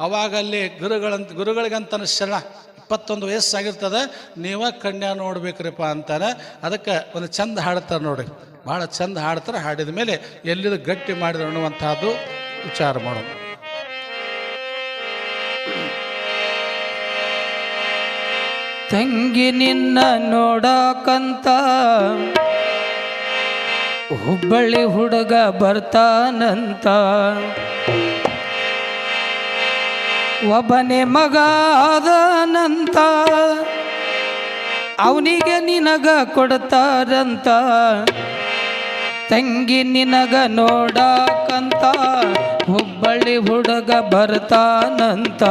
ಅವಾಗ ಅಲ್ಲಿ ಗುರುಗಳಂತ ಗುರುಗಳಿಗಂತ ಶರಣ ಇಪ್ಪತ್ತೊಂದು ವಯಸ್ಸಾಗಿರ್ತದೆ. ನೀವ ಕನ್ಯಾ ನೋಡ್ಬೇಕ್ರಿಪ್ಪ ಅಂತಾರೆ. ಅದಕ್ಕೆ ಒಂದು ಚಂದ ಹಾಡ್ತಾರೆ ನೋಡಿ. ಭಾಳ ಚಂದ ಹಾಡ್ತಾರೆ. ಹಾಡಿದ ಮೇಲೆ ಎಲ್ಲಿದು ಗಟ್ಟಿ ಮಾಡಿದ್ರು ಅನ್ನುವಂಥದ್ದು ವಿಚಾರ ಮಾಡೋದು ತಂಗಿ ನಿನ್ನ ನೋಡಕಂತ ಹುಬ್ಬಳ್ಳಿ ಹುಡುಗ ಬರ್ತಾನಂತ. ಒಬ್ಬನೇ ಮಗ ಆದನಂತ ಅವನಿಗೆ ನಿನಗ ಕೊಡ್ತಾರಂತ. ತಂಗಿ ನಿನಗ ನೋಡಕಂತ, ಹುಬ್ಬಳ್ಳಿ ಹುಡುಗ ಬರ್ತಾನಂತ.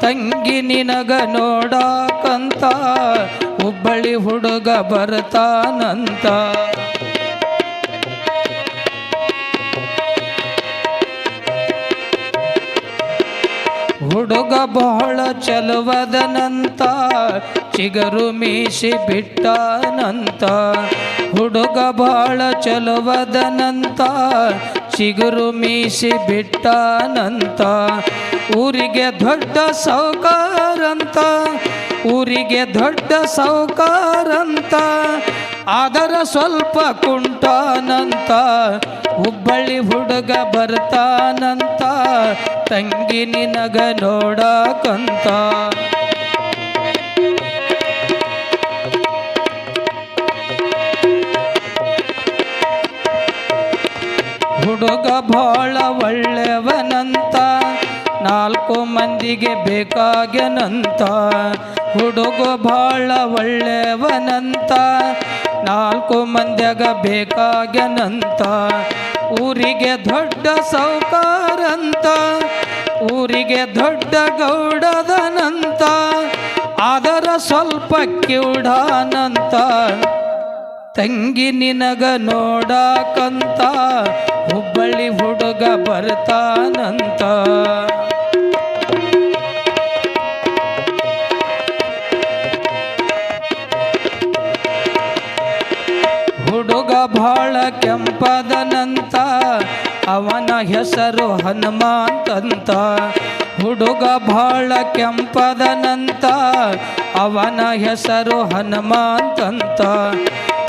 ತಂಗಿ ನಿನಗ ನೋಡಕಂತ, ಹುಬ್ಬಳ್ಳಿ ಹುಡುಗ ಬರ್ತಾನಂತ. ಹುಡುಗ ಬಹಳ ಚಲುವದನಂತ ಚಿಗರು ಮೀಸಿ ಬಿಟ್ಟನಂತ ಹುಡುಗ ಬಹಳ ಚಲುವದನಂತ ಚಿಗುರು ಮೀಸಿ ಬಿಟ್ಟನಂತ ಊರಿಗೆ ದೊಡ್ಡ ಸೌಕಾರಂತ ಊರಿಗೆ ದೊಡ್ಡ ಸೌಕಾರಂತ ಆದರ ಸ್ವಲ್ಪ ಕುಂಟಾನಂತ ಹುಬ್ಬಳ್ಳಿ ಹುಡುಗ ಬರ್ತಾನಂತ, ತಂಗಿ ನಿನಗ ನೋಡಕಂತ. ಹುಡುಗ ಭಾಳ ಒಳ್ಳೆಯವನಂತ ನಾಲ್ಕು ಮಂದಿಗೆ ಬೇಕಾಗ್ಯನಂತ. ಹುಡುಗ ಭಾಳ ಒಳ್ಳೆಯವನಂತ ನಾಲ್ಕು ಮಂದ್ಯಾಗ ಬೇಕಾಗ್ಯನಂತ. ಊರಿಗೆ ದೊಡ್ಡ ಸೌಕಾರಂತ. ಊರಿಗೆ ದೊಡ್ಡ ಗೌಡದನಂತ. ಆದರ ಸ್ವಲ್ಪ ಕಿವುಡಾನಂತ. ತಂಗಿ ನಿನಗ ನೋಡಕಂತ. ಹುಬ್ಬಳ್ಳಿ ಹುಡುಗ ಬರ್ತಾನಂತ. ಭಾಳ ಕೆಂಪದನಂತ ಅವನ ಹೆಸರು ಹನುಮಾಂತಂತ. ಹುಡುಗ ಭಾಳ ಕೆಂಪದನಂತ ಅವನ ಹೆಸರು ಹನುಮಾಂತಂತ.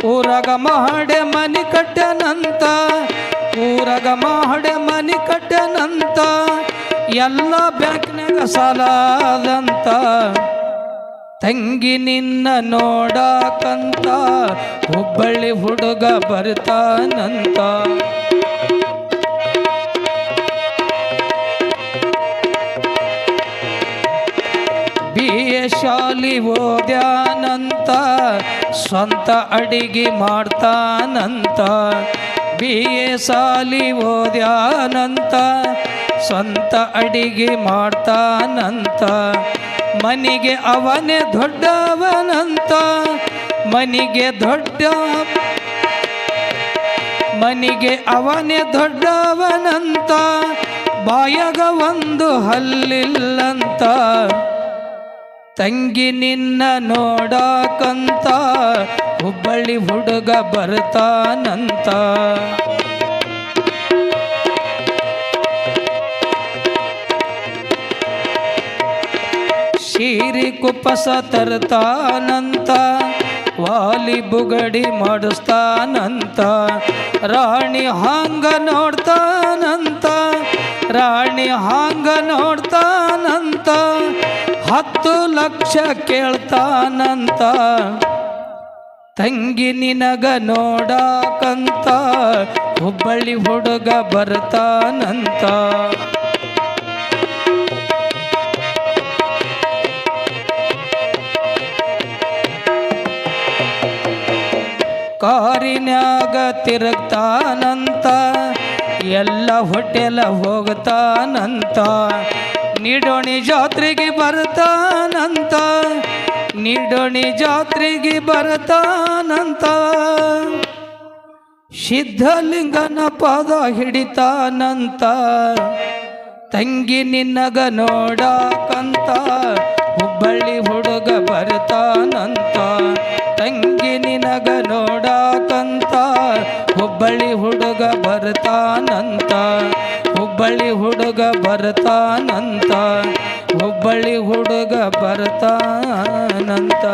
ಊರಗ ಮಹಡೆ ಮನಿ ಕಟ್ಟನಂತ ಊರಗ ಮಹಡೆ ಮನಿ ಕಟ್ಟನಂತ ಎಲ್ಲ ಬ್ಯಾಂಕ್ನಾಗ ಸಾಲದಂತ. ತಂಗಿ ನಿನ್ನ ನೋಡಕಂತ, ಹುಬ್ಬಳ್ಳಿ ಹುಡುಗ ಬರ್ತಾನಂತ. ಬಿ ಎ ಶಾಲಿ ಓದ್ಯಾನಂತ, ಸ್ವಂತ ಅಡಿಗೆ ಮಾಡ್ತಾನಂತ. ಬಿ ಎ ಶಾಲಿ ಓದ್ಯಾನಂತ, ಸ್ವಂತ ಅಡಿಗೆ ಮಾಡ್ತಾನಂತ. ಮನಿಗೆ ಅವನೇ ದೊಡ್ಡವನಂತ, ಮನಿಗೆ ದೊಡ್ಡ ಮನಿಗೆ ಅವನೇ ದೊಡ್ಡವನಂತ, ಬಾಯಗ ಒಂದು ಹಲ್ಲಿಲ್ಲಂತ. ತಂಗಿ ನಿನ್ನ ನೋಡಕಂತ, ಹುಬ್ಬಳ್ಳಿ ಹುಡುಗ ಬರ್ತಾನಂತ. ಕುಪ್ಪಸ ತರ್ತಾನಂತ, ವಾಲಿ ಬುಗಡಿ ಮಾಡಿಸ್ತಾನಂತ, ರಾಣಿ ಹಾಂಗ ನೋಡ್ತಾನಂತ, ರಾಣಿ ಹಾಂಗ ನೋಡ್ತಾನಂತ, ಹತ್ತು ಲಕ್ಷ ಕೇಳ್ತಾನಂತ. ತಂಗಿ ನಿನಗ ನೋಡಕಂತ, ಹುಬ್ಬಳ್ಳಿ ಹುಡುಗ ಬರ್ತಾನಂತ. ಕಾರಿನ್ಯಾಗ ತಿರುಗ್ತಾನಂತ, ಎಲ್ಲ ಹೊಟ್ಟೆಲ ಹೋಗ್ತಾನಂತ, ನಿಡೋಣಿ ಜಾತ್ರೆಗೆ ಬರ್ತಾನಂತ, ನಿಡೋಣಿ ಜಾತ್ರೆಗೆ ಬರ್ತಾನಂತ. ಸಿದ್ಧಲಿಂಗನ ಪಾದ ಹಿಡಿತಾನಂತ, ತಂಗಿ ನಿನ್ನಗ ನೋಡಕಂತ ಬರ್ತಾನಂತ. ಹುಬ್ಬಳ್ಳಿ ಹುಡುಗ ಬರ್ತಾನಂತ. ಹುಬ್ಬಳ್ಳಿ ಹುಡುಗ ಬರ್ತಾನಂತ.